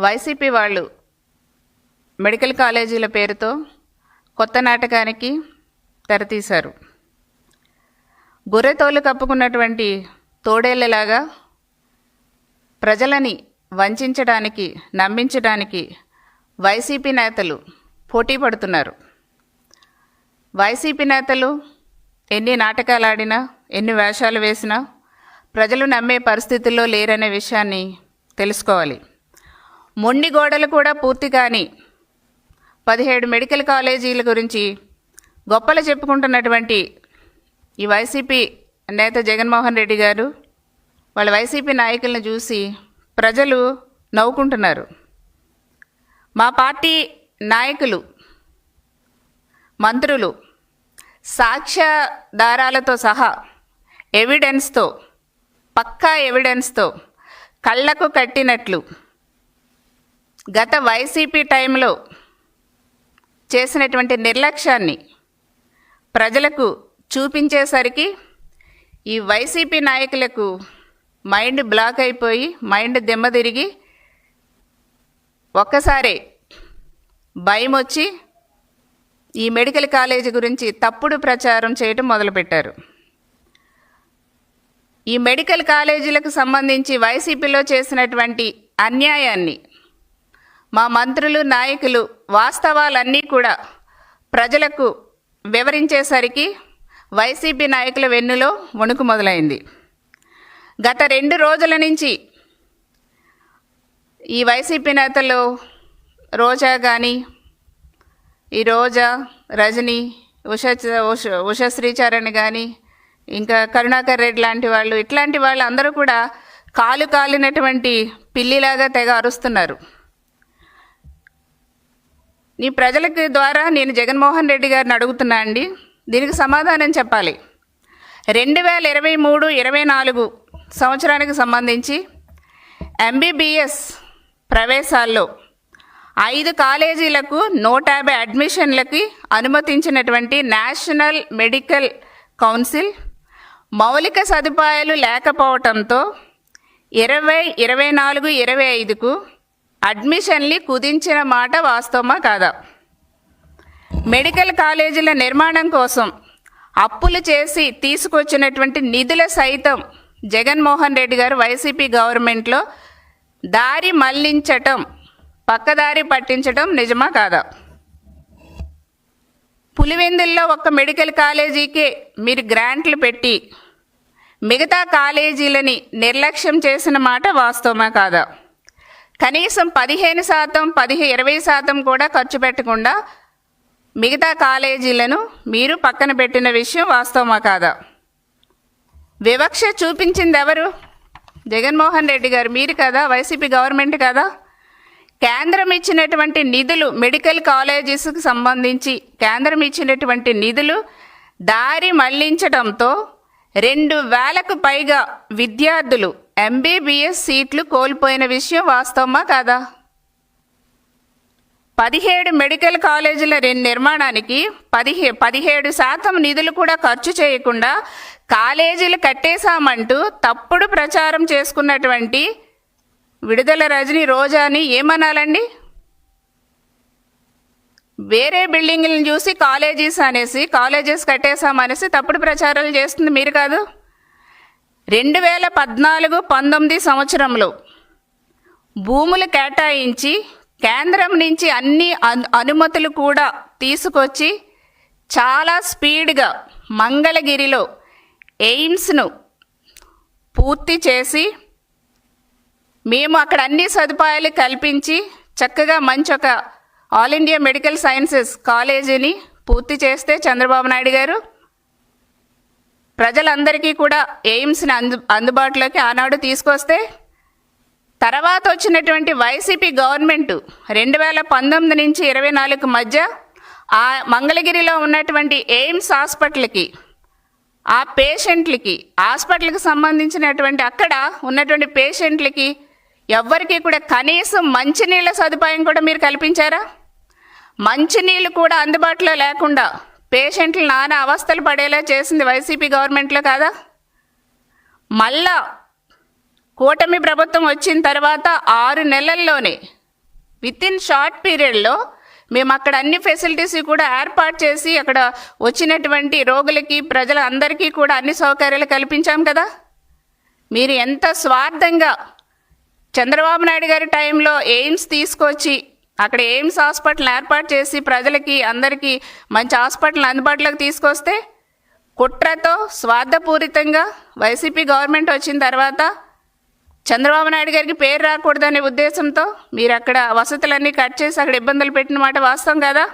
YCP వాళ్ళు medical కాలేజీల పేరుతో కొత్త నాటకానికి తెరతీశారు. గొర్రెతోలు కప్పుకున్నటువంటి తోడేళ్ళలాగా ప్రజలని వంచడానికి నమ్మించడానికి వైసీపీ నేతలు పోటీ పడుతున్నారు. వైసీపీ నేతలు ఎన్ని నాటకాలు ఆడినా ఎన్ని వేషాలు వేసినా ప్రజలు నమ్మే పరిస్థితుల్లో లేరనే విషయాన్ని తెలుసుకోవాలి. మొండి గోడలు కూడా పూర్తి కాని పదిహేడు మెడికల్ కాలేజీల గురించి గొప్పలు చెప్పుకుంటున్నటువంటి ఈ వైసీపీ నేత జగన్మోహన్ రెడ్డి గారు వాళ్ళ వైసీపీ నాయకులను చూసి ప్రజలు నవ్వుకుంటున్నారు. మా పార్టీ నాయకులు మంత్రులు సాక్ష్యాధారాలతో సహా ఎవిడెన్స్తో పక్కా ఎవిడెన్స్తో కళ్ళకు కట్టినట్లు గత వైసీపీ టైంలో చేసినటువంటి నిర్లక్ష్యాన్ని ప్రజలకు చూపించేసరికి ఈ వైసీపీ నాయకులకు మైండ్ బ్లాక్ అయిపోయి మైండ్ దిమ్మదిరిగి ఒక్కసారే భయం వచ్చి ఈ మెడికల్ కాలేజీ గురించి తప్పుడు ప్రచారం చేయటం మొదలుపెట్టారు. ఈ మెడికల్ కాలేజీలకు సంబంధించి వైసీపీలో చేసినటువంటి అన్యాయాన్ని మా మంత్రులు నాయకులు వాస్తవాలన్నీ కూడా ప్రజలకు వివరించేసరికి వైసీపీ నాయకుల వెన్నులో వణుకు మొదలైంది. గత రెండు రోజుల నుంచి ఈ వైసీపీ నేతలు రోజా కానీ ఈ రోజా రజని ఉష ఉష ఉషశ్రీచరణ్ కానీ ఇంకా కరుణాకర్ రెడ్డి లాంటి వాళ్ళు ఇట్లాంటి వాళ్ళు అందరూ కూడా కాలు కాలినటువంటి పిల్లిలాగా తెగ అరుస్తున్నారు. నీ ప్రజలకి ద్వారా నేను జగన్మోహన్ రెడ్డి గారిని అడుగుతున్నా అండి. దీనికి సమాధానం చెప్పాలి. రెండు వేల ఇరవై మూడు ఇరవై నాలుగు సంవత్సరానికి సంబంధించి ఎంబీబీఎస్ ప్రవేశాల్లో ఐదు కాలేజీలకు నూట యాభై అడ్మిషన్లకి అనుమతించినటువంటి నేషనల్ మెడికల్ కౌన్సిల్ మౌలిక సదుపాయాలు లేకపోవటంతో ఇరవై ఇరవై నాలుగు ఇరవై ఐదుకు అడ్మిషన్లు కుదించిన మాట వాస్తవమా కాదా? మెడికల్ కాలేజీల నిర్మాణం కోసం అప్పులు చేసి తీసుకొచ్చినటువంటి నిధుల సైతం జగన్మోహన్ రెడ్డి గారు వైసీపీ గవర్నమెంట్లో దారి మళ్ళించటం పక్కదారి పట్టించటం నిజమా కాదా? పులివెందుల్లో ఒక మెడికల్ కాలేజీకే మీరు గ్రాంట్లు పెట్టి మిగతా కాలేజీలని నిర్లక్ష్యం చేసిన మాట వాస్తవమా కాదా? కనీసం పదిహేను శాతం పదిహే ఇరవై శాతం కూడా ఖర్చు పెట్టకుండా మిగతా కాలేజీలను మీరు పక్కన పెట్టిన విషయం వాస్తవమా కాదా? వివక్ష చూపించింది ఎవరు జగన్మోహన్ రెడ్డి గారు. మీరు కదా? వైసీపీ గవర్నమెంట్ కదా? కేంద్రం ఇచ్చినటువంటి నిధులు మెడికల్ కాలేజెస్కి సంబంధించి కేంద్రం ఇచ్చినటువంటి నిధులు దారి మళ్ళించడంతో రెండు వేలకు పైగా విద్యార్థులు ఎంబీబీఎస్ సీట్లు కోల్పోయిన విషయం వాస్తవమా కాదా? పదిహేడు మెడికల్ కాలేజీల నిర్మాణానికి పదిహే పదిహేడు శాతం నిధులు కూడా ఖర్చు చేయకుండా కాలేజీలు కట్టేశామంటూ తప్పుడు ప్రచారం చేసుకున్నటువంటి విడుదల రజని రోజాని ఏమనాలండి? వేరే బిల్డింగ్లను చూసి కాలేజీస్ అనేసి కాలేజెస్ కట్టేశామనేసి తప్పుడు ప్రచారాలు చేస్తుంది మీరు కాదు? రెండు వేల పద్నాలుగు పంతొమ్మిది సంవత్సరంలో భూములు కేటాయించి కేంద్రం నుంచి అన్ని అను- అనుమతులు కూడా తీసుకొచ్చి చాలా స్పీడ్గా మంగళగిరిలో ఎయిమ్స్ను పూర్తి చేసి మేము అక్కడ అన్ని సదుపాయాలు కల్పించి చక్కగా మంచి ఒక ఆల్ ఇండియా మెడికల్ సైన్సెస్ కాలేజీని పూర్తి చేస్తే చంద్రబాబు నాయుడు గారు ప్రజలందరికీ కూడా ఎయిమ్స్ని అందు అందుబాటులోకి ఆనాడు తీసుకొస్తే తర్వాత వచ్చినటువంటి వైసీపీ గవర్నమెంట్ రెండు వేల పంతొమ్మిది నుంచి ఇరవై నాలుగు మధ్య ఆ మంగళగిరిలో ఉన్నటువంటి ఎయిమ్స్ హాస్పిటల్కి ఆ పేషెంట్లకి హాస్పిటల్కి సంబంధించినటువంటి అక్కడ ఉన్నటువంటి పేషెంట్లకి ఎవ్వరికి కూడా కనీసం మంచినీళ్ళ సదుపాయం కూడా మీరు కల్పించారా? మంచినీళ్ళు కూడా అందుబాటులో లేకుండా పేషెంట్లు నానా అవస్థలు పడేలా చేసింది వైసీపీ గవర్నమెంట్లో కాదా. మళ్ళా కూటమి ప్రభుత్వం వచ్చిన తర్వాత ఆరు నెలల్లోనే విత్ ఇన్ షార్ట్ పీరియడ్లో మేము అక్కడ అన్ని ఫెసిలిటీస్ కూడా ఏర్పాటు చేసి అక్కడ వచ్చినటువంటి రోగులకి ప్రజల అందరికీ కూడా అన్ని సౌకర్యాలు కల్పించాం కదా. మీరు ఎంత స్వార్థంగా చంద్రబాబు నాయుడు గారి టైంలో ఎయిమ్స్ తీసుకొచ్చి అక్కడ ఎయిమ్స్ హాస్పిటల్ ఏర్పాటు చేసి ప్రజలకి అందరికీ మంచి హాస్పిటల్ అందుబాటులోకి తీసుకొస్తే కుట్రతో స్వార్థపూరితంగా వైసీపీ గవర్నమెంట్ వచ్చిన తర్వాత చంద్రబాబు నాయుడు గారికి పేరు రాకూడదనే ఉద్దేశంతో మీరు అక్కడ వసతులన్నీ కట్ చేసి అక్కడ ఇబ్బందులు పెట్టిన మాట వాస్తవం కదా?